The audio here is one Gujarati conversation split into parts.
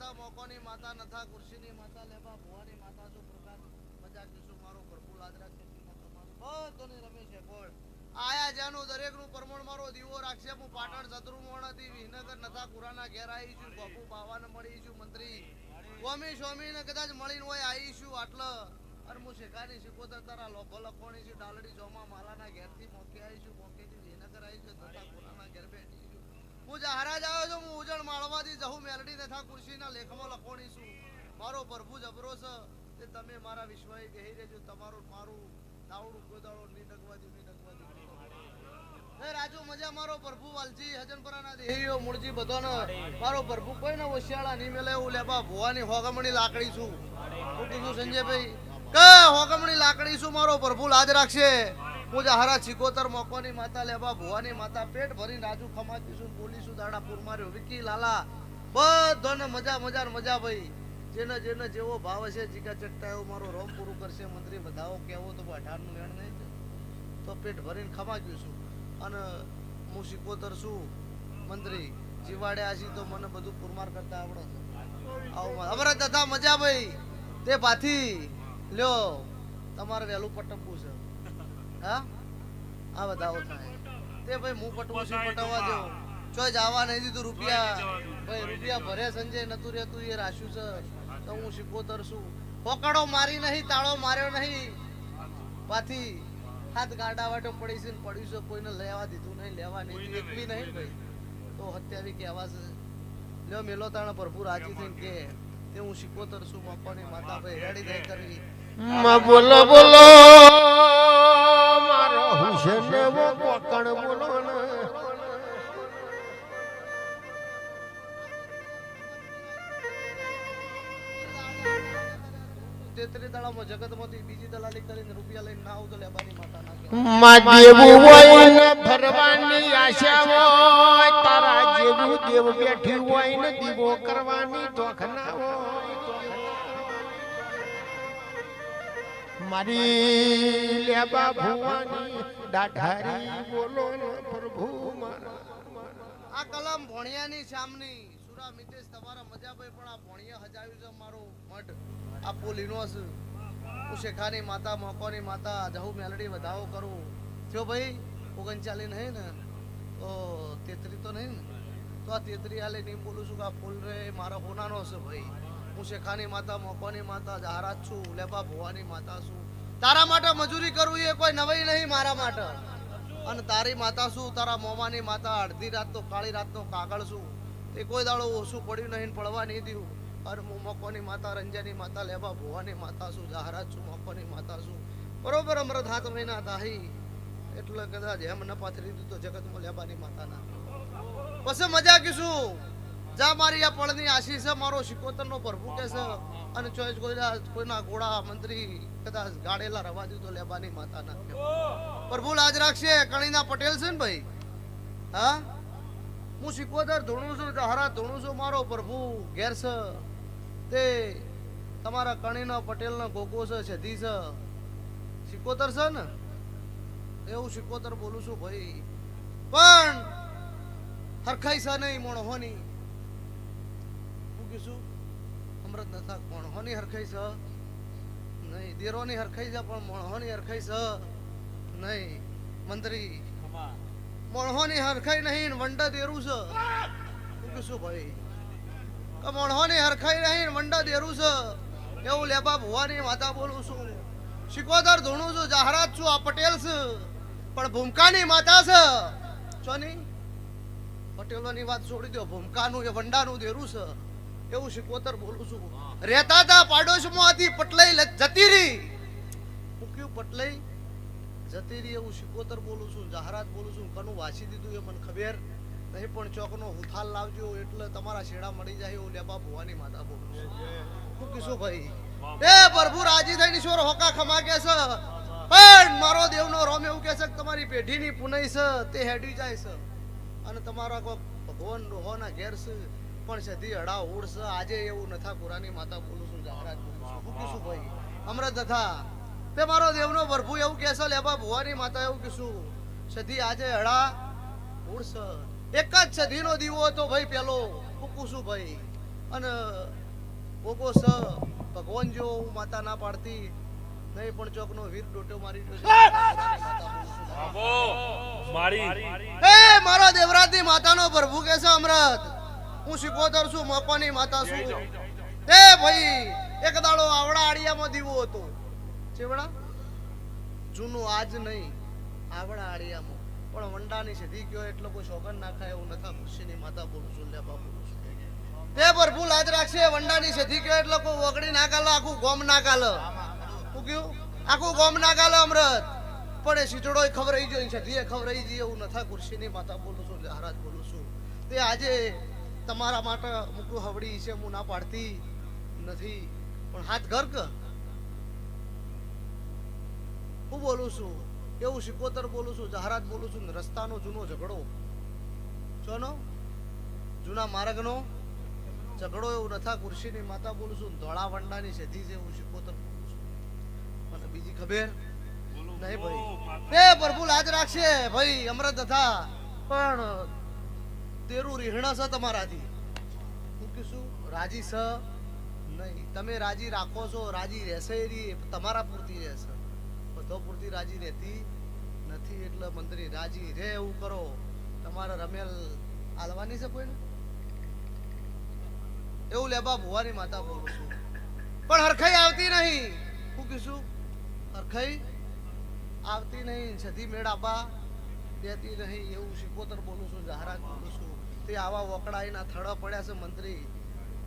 માતા મોકોની માતા નથા કુર્સીની માતા લેવા ભુવાની માતા, જો પ્રકાર મજા કીશું મારો પ્રભુ લાજ રાખશે તેમાં તમારું રમે છે, બોલ. આયા જાનું દરેકનું પરમણ મારો દીવો રાખશે, હું પાટણ શત્રુ મોણાથી વિહનગર નથા કુરાના ઘેર આવી છું, બાપુ બાવાને મળી છું, મંત્રી. સ્વામી ને કદાચ મળીને હોય, આવી છું, આટલે. અરે હું શેખાની શીખોતર, તારા લોભો લખવાની છું, ડાલડી ચોમા માલાના ઘેરથી મોકે આવી છું, મોકેથી વિહનગર આવી છું નથા કુરાના ઘેર બેઠી હું જહારાજ આવ્યો છું, હું ઉજણ માળવાથી જહું મેલડી તથા કુર્સીના લેખમાં લખોણી છું મારો પ્રભુ જબરો છે તે તમે મારા વિશ્વાએ બેહી રહેજો, તમારું મારું દાવડું ગોદાળો ની ડગવાજી ની ડગવાજી હે રાજુ, મજા મારો પ્રભુ વાલજી, હજનપરાના દેહીઓ, મૂળજી બધાનો. મારો પ્રભુ કોઈ ને ઓશિયાળા નહીં મેલે એવું લેબા ભુવાની હોગમણી લાકડી છું. હું કીધું સંજયભાઈ, કે હોગમણી લાકડી છું, મારો પ્રભુ લાજ રાખશે. હું હારા ચિકોતર મોકોની માતા લેવા ભુવાની માતા પેટ ભરીને રાજુ ખમાતીશું બોલીશું દાડા પૂર માર્યો વિકી લાલા, બધાને મજા મજા મજા ભાઈ. જેને જેને જેવો ભાવ હશે, જીગા ચટ્ટા એવો મારો રોમ પૂરું કરશે. મંત્રી બધાઓ કેવો તો અઢારનું વેણ નહીં તો પેટ ભરીને ખમાગ્યું છું. અને હું સિકોતર છું, મંત્રી. જીવાડે આશી તો મને બધું પુરમાર કરતા આવડે છે. આવું અમારે તથા મજા ભાઈ. તે પાથી. લ્યો, તમારે વહેલું પટકવું છે. હા? આ બતાવો થાય. તે ભાઈ હું પટવું છું પટાવવા દો જો જવા નહીં દીધું રૂપિયા ભાઈ રૂપિયા ભરે સંજય નતું રહેતું એ રાખ્યું છે. તો હું શીખોતર છું. પોકડો મારી નહીં તાળો માર્યો નહીં. પાથી હાથ ગાડા વાટો પડી છે પડ્યું છે કોઈને લેવા દીધું નહીં લેવા નહીં એકલી એક નહીં ભાઈ. તો હત્યાવી કહેવા છે? લ્યો મેલો તાણે પ્રભુ રાજી થઈને કે તે હું શીખોતર છું બાપાની માતા ભાઈ રેડી નહીં કરવી. બોલો બોલો. મારો હુસેન કોકણ બોલો ભરવાની આશા હોય તારા જેવું દેવ બેઠી હોય ને દીવો કરવાની તોખ હોય. મારી લેબા ભુવાની દાઢારી બોલો ને પ્રભુ મારા. આ કલમ ભોણિયાની શામની સુરા મિતેશ તમારા મજા ભાઈ પણ આ ભોણિયા હજાવ્યું છે મારો મઠ આ પોલીનો છે હું શેખાની માતા મોકોની માતા જહુ મેલડી વધાવો કરું. જો ભાઈ ઓગણચાલી નહીં ને? તો તેત્રી તો નહીં ને? તો આ તેત્રી હાલે નહીં બોલું છું કે આ ફૂલ રે મારા હોનાનો છે ભાઈ. હું શેખાની માતા મોકોની માતા જહારાજ છું લેબા ભુવાની માતા છું. તારા માટે મજૂરી કરવું એ કોઈ નવાઈ નહીં મારા માટે. અને તારી માતા શું? તારા મોમાની માતા અડધી રાત તો કાળી રાતનો કાગળ શું? એ કોઈ દાડો ઓછું પડ્યું નહીં પડવા નહીં દીધું. અને હું મકોની માતા રંજાની માતા, લેવા ભુવાની માતા શું? જહારાજ છું, મકોની માતા શું? બરોબર અમૃત હાથ મહિના દાહી એટલે કદાચ એમ ન દીધું તો જગતમાં લેબાની માતાના પછી મજા કીશું જા મારી આ પળની આશીષ છે મારો શિકોતરનો પ્રભુ કે છે અને ચોઈસ કોઈના કોઈના ઘોડા મંત્રી કદાચ ગાડેલા રવા દીધો લેબાની માતાના પ્રભુ લાજ રાખશે કણીના પટેલ છે ને ભાઈ? હા? હું શિકોતર ધોણું છું હરા ધોણું છું મારો પ્રભુ ઘેર છે. તે તમારા કણીનો પટેલનો ગોગો છે સધી છે. શિકોતર છે ને? એવું શિકોતર બોલું છું ભાઈ. પણ હરખાઈ છે નહીં મોણહોની. શું અમૃત નથા મોણહોની હરખાઈ છે. નહીં દેરોની હરખાઈ છે પણ મોણહોની હરખાઈ છે. નહીં મંત્રી. મોણહોની હરખાઈ નહીં વંડા દેરું છે. શું કીધું ભાઈ મોણહોની હરખાઈ નહીં વંડા દેરું છે. એવું લેબા ભુવાની માતા બોલું છું. શિકોદર ધૂણું છું જાહરાત છું આ પટેલ છે. પણ ભૂમકાની માતા છે. ચોની? પટેલોની વાત છોડી દો ભૂમકાનું એ વંડાનું દેરું છે. એવું શીખવતર બોલું છું રહેતા હતા પાડોશમાં હતી પટલાઈ જતી રહી મૂક્યું પટલાઈ? જતી રહી એવું શિકોતર બોલું છું, જાહેરાત બોલું છું, કનું વાંચી દીધું એ મને ખબર. નહીં પણ ચોકનો હુથાલ લાવજો એટલે તમારા શેડા મળી જાય એવું લેબા ભુવાની માતા બોલું છું. હું કીશું ભાઈ? એ પ્રભુ રાજી થઈને ઈશ્વર હોકા ખમા કે છે? પણ મારો દેવનો રોમ એવું કે છે કે તમારી પેઢીની પુનઈ છે, તે હેડી જાય છે. અને તમારા કોઈ ભગવાન ડોહોના ઘેર છે. પણ સધી હડા ઉડ છે. આજે એવું નથા કુરાની માતા બોલું છું જાહેરાત બોલું છું. ભાઈ? અમૃત નથા તે મારો દેવનો પ્રભુ એવું કે છે લેબા ભુવાની માતા એવું કીશું સધી આજે અડા ઉડસ એક જ સધીનો દીવો હતો ભાઈ પેલો ફૂકું છું ભાઈ. અને ઓગો સ ભગવાન જો હું માતા ના પાડતી. નહીં પણ ચોક નો વીર ડોટો મારી. મારી. એ મારો દેવરાજની માતાનો પ્રભુ કે અમૃત હું શિકોતર છું મપાની માતા છું. એ ભાઈ એક દાડો આવડા આડિયામાં દીવો હતો. ચેવડા? જૂનું આજ નહીં આવડા આડિયામાં. પણ વંડાની સીધી ગયો એટલો કોઈ શોગન ના ખાય એવું નથા ખુશીની માતા બોલું છું લે બાપુ તે ભરપૂર આજ રાખશે વંડાની સીધી ગયો એટલો કોઈ વગડી ના કાલો આખું ગોમ ના કાલો. શું કયું? આખું ગોમ ના કાલો અમૃત. પણ એ શીચડો ખવરાઈ ગયો ખબર ખવરાઈ જઈએ એવું નથા ખુરશીની માતા બોલું છું મહારાજ બોલું છું. તે આજે તમારા માટે મૂકું હવડી છે હું ના પાડતી નથી. પણ હાથ ઘર હું બોલું છું એવું શિકોતર બોલું છું જહારાત બોલું છું રસ્તાનો જૂનો ઝઘડો. ચોનો જૂના માર્ગનો? ઝઘડો એવું નથા ખુરશીની માતા બોલું છું ધોળા વંડાની સેધી છે હું શિકોતર બોલું છું. મને બીજી ખબર? નહીં ભાઈ. એ પ્રભુ લાજ રાખશે ભાઈ અમૃત હતા પણ તેરું રીહણા છે તમારાથી? હું કીશું રાજી છે? નહીં. તમે રાજી રાખો છો, રાજી રહેશે એ તમારા પૂરતી રહેશે. બધો પૂરતી રાજી રહેતી નથી, એટલે મંત્રી, રાજી રે એવું કરો. તમારે રમેલ આલવાની છે કોઈને? એવું લેબા ભુવાની માતા બોલું છું. પણ હરખાઈ આવતી નહીં. હું કીશું હરખાઈ આવતી નહીં સધી મેળ આબા દેતી નહીં, એવું શિકોતર બોલું છું, જાહેરાત બોલું છું. તે આવા વકડાઈના થડા પડ્યા છે મંત્રી.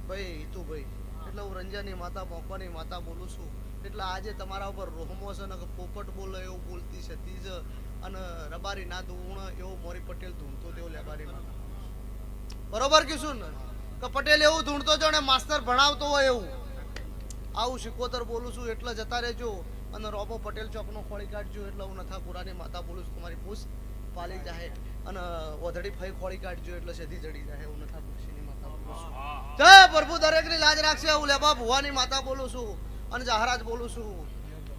ભાઈ, હિતુભાઈ, એટલે હું રંજાની માતા મોકવાની માતા બોલું છું. એટલે આજે તમારા ઉપર રોહમો છે ને પોપટ બોલે એવું બોલતી છે, તીજ અને રબારી ના ધૂણ એવો મોરી પટેલ ધૂણતો તેવો લેબારી માતા. બરોબર કીશું ને? કે પટેલ એવું ધૂણતો જો ને માસ્તર ભણાવતો હોય એવું. આવું શિકોતર બોલું છું એટલે જતા રહેજો અને રોબો પટેલ ચોકનો ખોળી કાઢજો એટલે હું નથા પુરાની માતા બોલું છું. તમારી પૂછ, પાલી જાય અને ઓધડી ફઈ ખોળી કાઢજો એટલે સીધી જડી જાય. એવું નથી પુરુષની માતા બોલું છું. પ્રભુ દરેકની લાજ રાખશે. હું લેબા ભુવાની માતા બોલું છું. અને જહારાજ બોલું છું.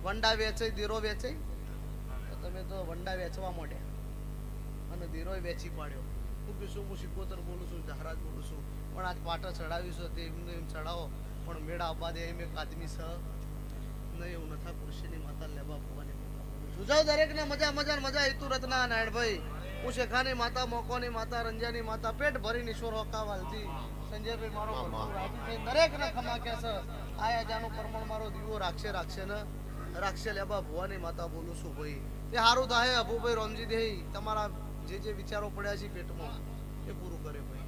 વંડા વેચે દીરો વેચે તો તમે તો વંડા વેચવા માંડ્યા. અને દીરો વેચી પાડ્યો. હું કીશું હું સિકોતર બોલું છું જહારાજ બોલું છું. પણ આજ પાટા ચડાવીશું તે એમને એમ ચડાવો. પણ મેળા આવવા દે એમ એક આદમી સહ નહીં એવું નથા. પુરુષની માતા લેવા ભુવાની માતા બોલું છું. જય દરેકને મજા મજા મજા. હેતુ રત્ના નારાયણભાઈ હું શેખાની માતા મોકોની માતા રંજાની માતા પેટ ભરીને ઈશ્વર હોકાવાલથી સંજયભાઈ મારો દરેક ને ખમા કે છે. આયા અજાનો પરમણ મારો દીવો રાખશે રાખશે ને? રાખશે લેબા ભુવાની માતા બોલું છું ભાઈ. તે સારું થાય અભુભાઈ રોમજી દે તમારા જે જે વિચારો પડ્યા છે પેટમાં. એ પૂરું કરે ભાઈ.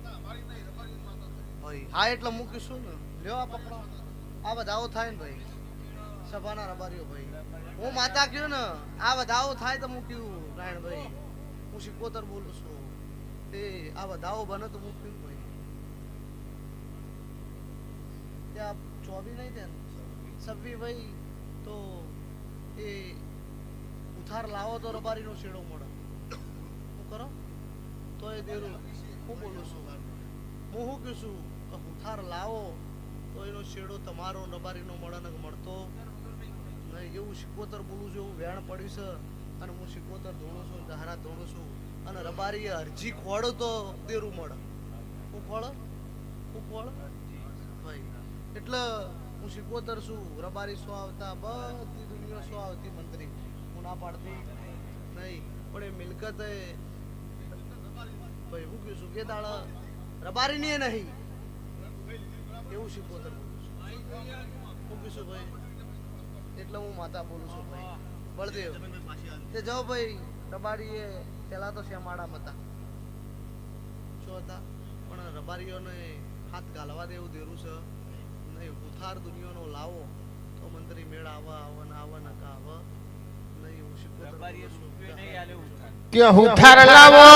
ભાઈ હા એટલે મૂકીશું ને. લ્યો આ પકડો. આ બધાઓ થાય ને ભાઈ. સભાના રબારીઓ ભાઈ. હું માતા કયું ને? આ બધાઓ થાય તો મૂક્યું નારાયણભાઈ હું શિકોતર બોલું છું. તે આ બધાઓ બને તો મૂક્યું ભાઈ ત્યાં ચોબી નહીં ત્યાં સબ્બી ભાઈ તો એ ઉથાર લાવો તો રબારીનો શેડો મળે. શું કરો? તો એ દેરું. હું બોલું છું. હું શું કહું છું? ઉથાર લાવો તો એનો શેડો તમારો રબારીનો મળે ને મળતો. નહીં એવું શિકોતર બોલું છું, એવું વેણ પડ્યું છે. અને હું શિકોતર ધોણું છું દહારા ધોણું છું. અને રબારીએ અરજી ખોડો તો દેરું મળે. હું ખોળ? હું ખોળ? ભાઈ, એટલે હું શિકોતર છું. રબારી સો આવતા, બધી દુનિયા સો આવતી મંત્રી. હું ના પાડતી. નહીં, પણ એ મિલકત એ ભાઈ, હું કહ્યું છું કે દાળ રબારીની એ નહીં. એવું શિકોતર બોલું છું. હું કહું ભાઈ, એટલે હું માતા બોલું છું, ભાઈ. બળદેવ, તે જાઓ ભાઈ રબારીએ પેલા તો શ્યામાળા હતા. શું હતા? પણ રબારીઓને હાથ ગાલવા દેવું દેરું છે. નહીં ઉથાર દુનિયાનો લાવો. તો મંત્રી મેળ આવા આવા ને આવા ને કા આવા. નહીં હુથાર લાવો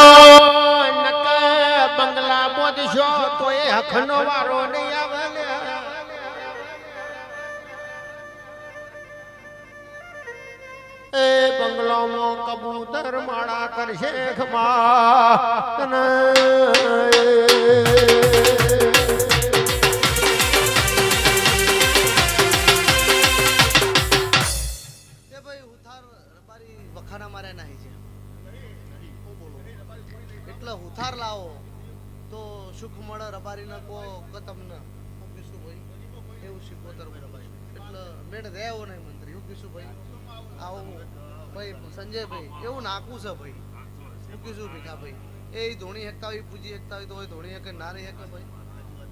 નકા બંગલા બોધશો તો એ હખનો વારો નહીં આવે. બંગલામાં કબૂતર માળા કરશે રબારી હું એટલે હુથાર લાવો તો સુખ મળે રબારીને કો કે તમને. એવું શીખોતર બોલું એટલે મેળ રહે એવો નહીં મંત્રી એવું કીશું ભાઈ, આવું. ભાઈ, સંજયભાઈ, એવું નાખું છે ભાઈ. શું કીધું, ભીખા ભાઈ, એ ધોણી હેકતા હોય પૂજી હેકતા હોય તો હોય, ધોણી હેકે ના રહી હેકે ભાઈ.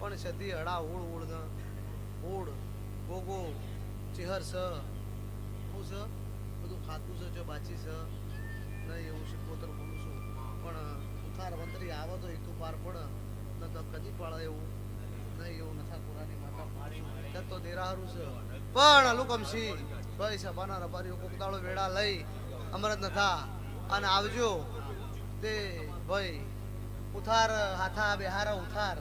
પણ સદી હડા ઓળ ઓળ ના ઓળ ગોગો, ચેહર સ શું છે? બધું ખાતું છે, જો બાચી છે. નહીં, એવું શીખોતર બોલું છું. પણ, ઉથાર મંત્રી આવે તો એક પાર પડે. ન તો કદી પાડે એવું. નહીં, એવું નથા પુરાની માતા તો દેરાહારું છે. પણ અલુકમસી ભાઈ સભાના રબારીઓ કોકતાળો વેળા લઈ અમરત નથા અને આવજો. તે ભાઈ ઉથાર હાથા બેહારા ઉથાર.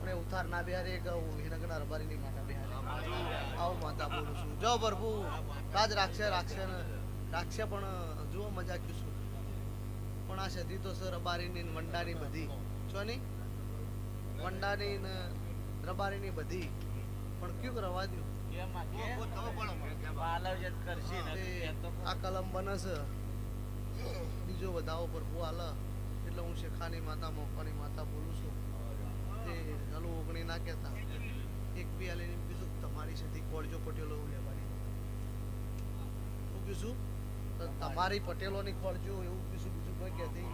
પણ ઉથાર ના બેહારે એક હિરંગના રબારીની માતા બેહારે. આવું માતા બોલું છું. જો પ્રભુ રાજ રાખશે રાખશે રાખશે પણ જુઓ મજા કીશું પણ આ સદી તો સર રબારીની વંડાની બધી. છો ની વંડાની ને રબારીની બધી. પણ કયું કરવા દઉં તે આ કલમ બને છે બીજો વધાવો પ્રભુ હાલ એટલે હું શેખાની માતા મોકાની માતા બોલું છું. તે હલો ઓગણી ના કહેતા. એક બી આલીને કીધું તમારી સાથે કોળજો પટેલો લેવાની. હું કીધું તમારી પટેલોની કોળજો એવું કીધું. બીજું કોઈ કહેતી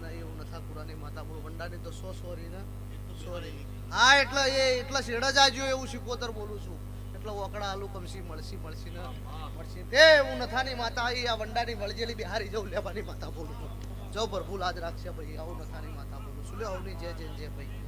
ના એવું નથા કુરાની માતા બોલું. વંડાની તો સો સોરી ને. સોરી. હા એટલે એ એટલા શેડા જ આજો એવું શીખોતર બોલું છું. એટલે ઓકડા આલુ કમસી, મળસી મળસી ને મળસી તે હું નથાની માતા આવી આ વંડાની વળજેલી બિહારી જવું લેવાની માતા બોલું. જો પ્રભુ લાજ રાખશે ભાઈ, આવું નથાની માતા બોલું. છું લે આવની જય જય ભાઈ.